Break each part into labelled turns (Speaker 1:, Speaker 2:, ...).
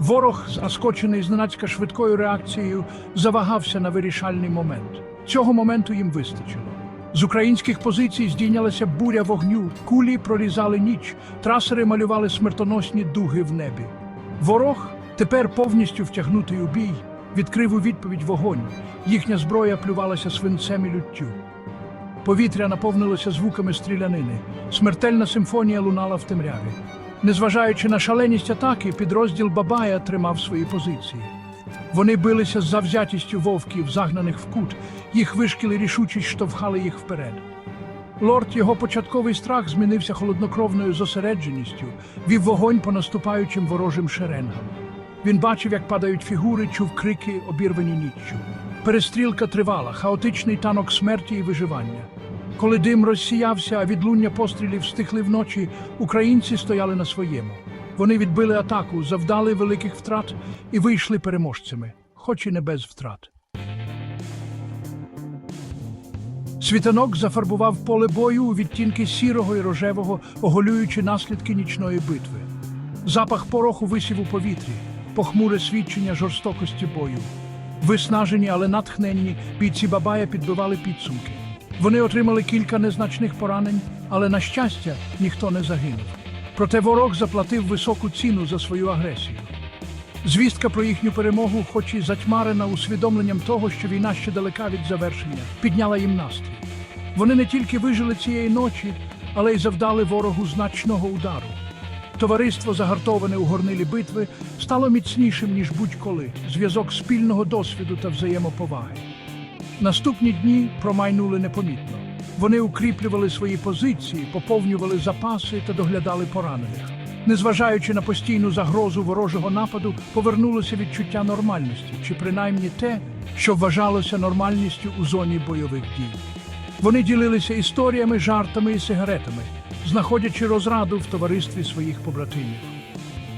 Speaker 1: Ворог, заскочений зненацька швидкою реакцією, завагався на вирішальний момент. Цього моменту їм вистачило. З українських позицій здійнялася буря вогню, кулі прорізали ніч, трасери малювали смертоносні дуги в небі. Ворог, тепер повністю втягнутий у бій, відкрив у відповідь вогонь. Їхня зброя плювалася свинцем і люттю. Повітря наповнилося звуками стрілянини. Смертельна симфонія лунала в темряві. Незважаючи на шаленість атаки, підрозділ Бабая тримав свої позиції. Вони билися з завзятістю вовків, загнаних в кут, їх вишкіли рішучість штовхали їх вперед. Лорд його початковий страх змінився холоднокровною зосередженістю, вів вогонь по наступаючим ворожим шеренгам. Він бачив, як падають фігури, чув крики, обірвані ніччю. Перестрілка тривала, хаотичний танок смерті і виживання. Коли дим розсіявся, а відлуння пострілів стихли вночі, українці стояли на своєму. Вони відбили атаку, завдали великих втрат і вийшли переможцями, хоч і не без втрат. Світанок зафарбував поле бою у відтінки сірого і рожевого, оголюючи наслідки нічної битви. Запах пороху висів у повітрі, похмуре свідчення жорстокості бою. Виснажені, але натхненні, бійці Бабая підбивали підсумки. Вони отримали кілька незначних поранень, але, на щастя, ніхто не загинув. Проте ворог заплатив високу ціну за свою агресію. Звістка про їхню перемогу, хоч і затьмарена усвідомленням того, що війна ще далека від завершення, підняла їм настрій. Вони не тільки вижили цієї ночі, але й завдали ворогу значного удару. Товариство, загартоване у горнилі битви, стало міцнішим, ніж будь-коли, зв'язок спільного досвіду та взаємоповаги. Наступні дні промайнули непомітно. Вони укріплювали свої позиції, поповнювали запаси та доглядали поранених. Незважаючи на постійну загрозу ворожого нападу, повернулося відчуття нормальності, чи принаймні те, що вважалося нормальністю у зоні бойових дій. Вони ділилися історіями, жартами і сигаретами, знаходячи розраду в товаристві своїх побратимів.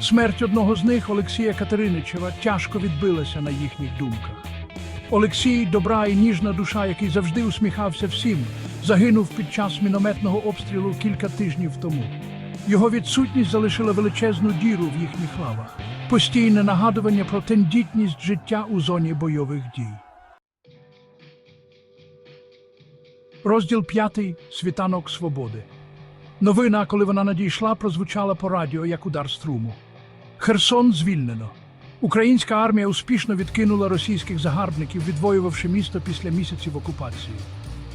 Speaker 1: Смерть одного з них, Олексія Катериничева, тяжко відбилася на їхніх думках. Олексій, добра і ніжна душа, який завжди усміхався всім, загинув під час мінометного обстрілу кілька тижнів тому. Його відсутність залишила величезну діру в їхніх лавах, постійне нагадування про тендітність життя у зоні бойових дій. Розділ 5. Світанок свободи. Новина, коли вона надійшла, прозвучала по радіо як удар струму. Херсон звільнено. Українська армія успішно відкинула російських загарбників, відвоювавши місто після місяців окупації.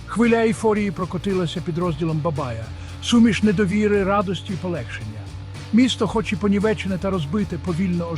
Speaker 1: Хвиля ейфорії прокотилася під розділом Бабая, суміш недовіри, радості і полегшення. Місто, хоч і понівечене та розбите, повільно оживає.